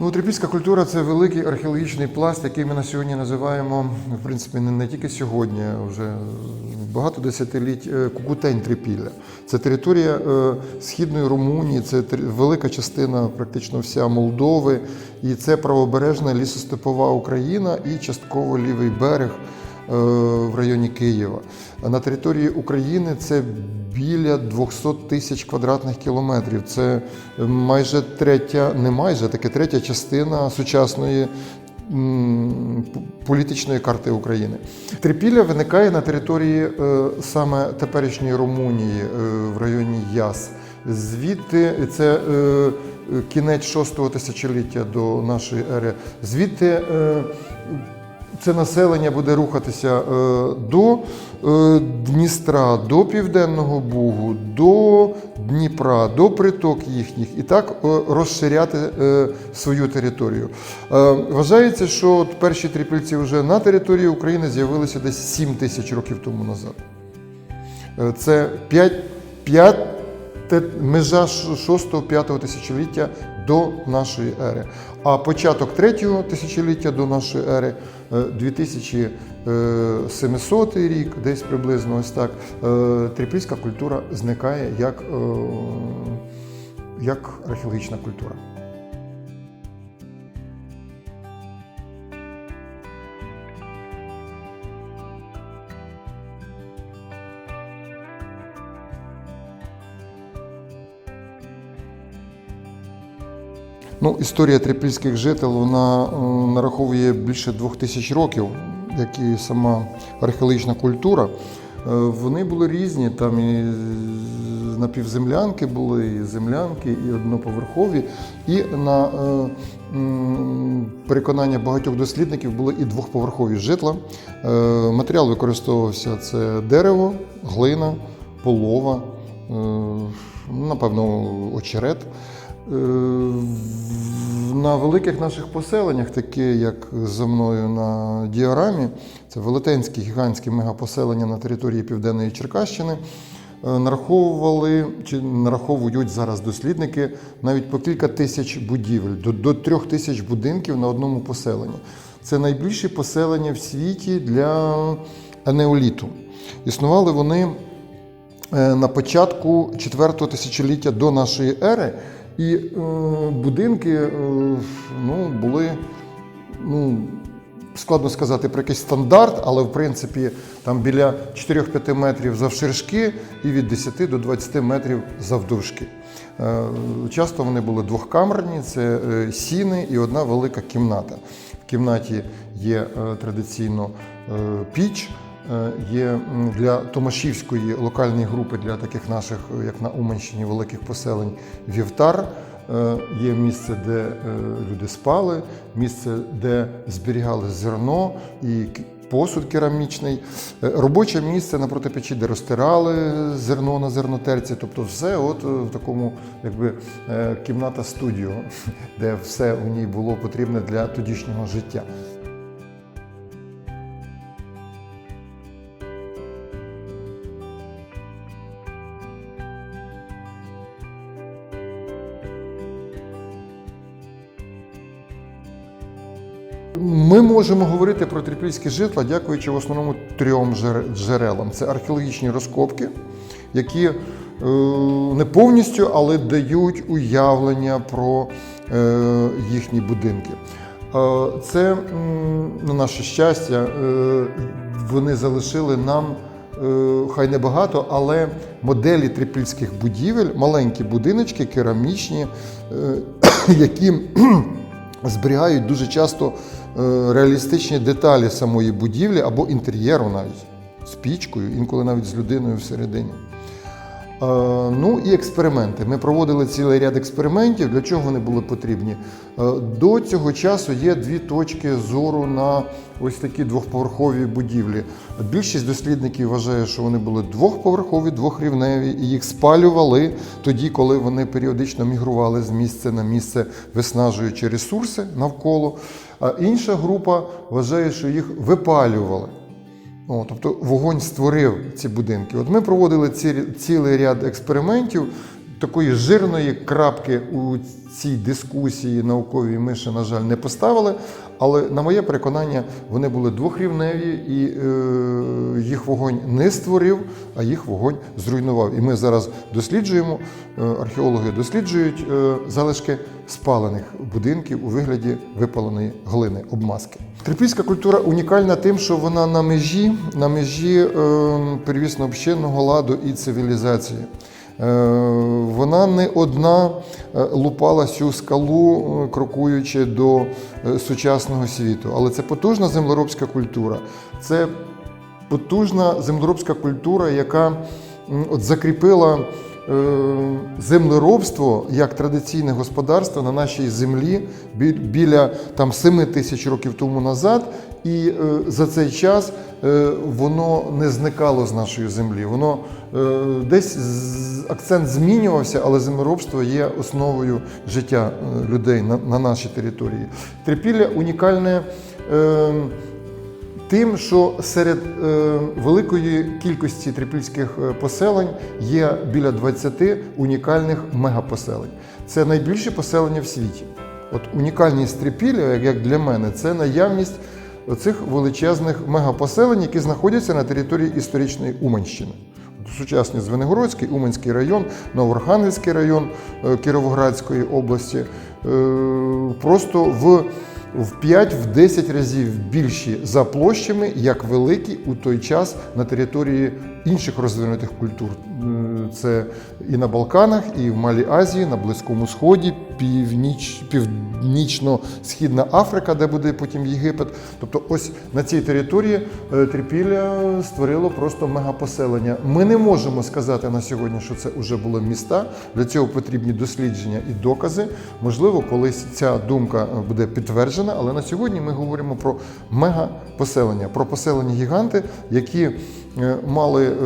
Ну, трипільська культура це великий археологічний пласт, який ми на сьогодні називаємо, в принципі, не, не тільки сьогодні, а вже багато десятиліть е, Кукутень Трипілля. Це територія е, східної Румунії, це велика частина, практично вся Молдови, і це правобережна лісостепова Україна і частково лівий берег в районі Києва. На території України це біля 200 тисяч квадратних кілометрів. Це майже третя, не майже таке третя частина сучасної. Політичної карти України Трипілля виникає на території е, саме теперішньої Румунії е, в районі Яс. Звідти це е, кінець шостого тисячоліття до нашої ери. Звідти е, це населення буде рухатися е, до е, Дністра, до Південного Бугу, до Дніпра, до приток їхніх і так е, розширяти свою територію. Вважається, що от перші трипільці вже на території України з'явилися десь 7 тисяч років тому назад. Це 5, 5 те- межа 6-5 тисячоліття до нашої ери. А початок третього тисячоліття до нашої ери, е, 2700 рік, десь приблизно ось так, е, трипільська культура зникає як, е, як археологічна культура. Ну, історія трипільських жителів вона е, нараховує більше двох тисяч років, як і сама археологічна культура. Е, Вони були різні, там і напівземлянки були, і землянки, і одноповерхові. І на е, переконання багатьох дослідників були і двохповерхові житла. Матеріал використовувався це дерево, глина, полова, напевно, очерет. Е, На великих наших поселеннях, такі як за мною на діарамі, це велетенські гігантські мегапоселення на території Південної Черкащини, е, нараховували чи нараховують зараз дослідники навіть по кілька тисяч будівель, до, до трьох тисяч будинків на одному поселенні. Це найбільші поселення в світі для енеоліту. Існували вони е, на початку 4-го тисячоліття до нашої ери, і е, будинки е, ну, були. Ну, Складно сказати про якийсь стандарт, але в принципі там біля 4-5 метрів завширшки і від 10 до 20 метрів завдовжки. Е, Часто вони були двохкамерні, це е, сіни і одна велика кімната. В кімнаті є е, традиційно е, піч, Є для Томашівської локальної групи, для таких наших, е, як на Уманщині, великих поселень, вівтар. Е, Є місце, де е, люди спали, місце, де зберігали зерно і посуд керамічний, Е, робоче місце напроти печі, де розтирали зерно на зернотерці. Тобто, все от е, в такому, якби е, кімната студіо, де все у ній було потрібне для тодішнього життя. Ми можемо говорити про трипільські житла, дякуючи в основному трьом джерелам: це археологічні розкопки, які е, не повністю, але дають уявлення про е, їхні будинки. Е, Це, на наше щастя, вони залишили нам. Хай не багато, але моделі трипільських будівель, маленькі будиночки, керамічні, які зберігають дуже часто е, реалістичні деталі самої будівлі або інтер'єру навіть з пічкою, інколи навіть з людиною всередині. Е, Ну і експерименти. Ми проводили цілий ряд експериментів. Для чого вони були потрібні? Е, До цього часу є дві точки зору на ось такі двохповерхові будівлі. Більшість дослідників вважає, що вони були двохповерхові, двохрівневі, і їх спалювали тоді, коли вони періодично мігрували з місця на місце, виснажуючи ресурси навколо. А інша група вважає, що їх випалювали. О, тобто вогонь створив ці будинки. От ми проводили ці, цілий ряд експериментів. Такої жирної крапки у цій дискусії науковій ми ще, на жаль, не поставили. Але на моє переконання, вони були двохрівневі, і е, їх вогонь не створив, а їх вогонь зруйнував. І ми зараз досліджуємо, е, археологи досліджують е, залишки спалених будинків у вигляді випаленої глини, обмазки. Трипільська культура унікальна тим, що вона на межі, на межі е, первісно общинного ладу і цивілізації. Е, Вона не одна е, лупала цю скалу, е, крокуючи до сучасного світу. Але це потужна землеробська культура. Це потужна землеробська культура, яка от закріпила землеробство як традиційне господарство на нашій землі біля там 7 тисяч років тому назад. І е, за цей час е, воно не зникало з нашої землі. Воно е, десь акцент змінювався, але землеробство є основою життя людей на, на нашій території. Трипілля унікальне. Тим, що серед великої кількості трипільських поселень є біля 20 унікальних мегапоселень. Це найбільші поселення в світі. От унікальність Трипілля, як для мене, це наявність цих величезних мегапоселень, які знаходяться на території історичної Уманщини. Сучасний Звенигородський, Уманський район, Новоархангельський район е, Кіровоградської області. Е, Просто в в 5-10 разів більші за площами, як великі у той час на території інших розвинутих культур. Це і на Балканах, і в Малій Азії, на Близькому Сході, північ, північно-східна Африка, де буде потім Єгипет. Тобто, ось на цій території е, Трипілля створило просто мегапоселення. Ми не можемо сказати на сьогодні, що це вже були міста. Для цього потрібні дослідження і докази. Можливо, колись ця думка е, буде підтверджена, але на сьогодні ми говоримо про мегапоселення, про поселення гіганти, які е, мали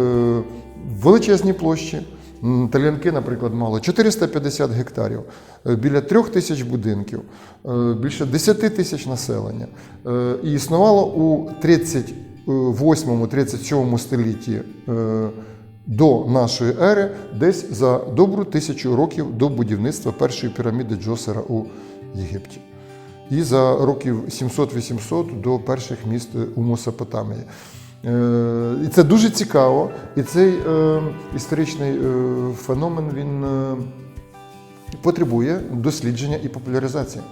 величезні площі. Талянки, наприклад, мали 450 гектарів, е, біля трьох тисяч будинків, е, більше 10 тисяч населення. Е, І існувало у 38-37 столітті до нашої ери, десь за добру тисячу років до будівництва першої піраміди Джосера у Єгипті. І за років 700-800 до перших міст у Месопотамії. Е, І це дуже цікаво. І цей е, історичний е, феномен він потребує дослідження і популяризації.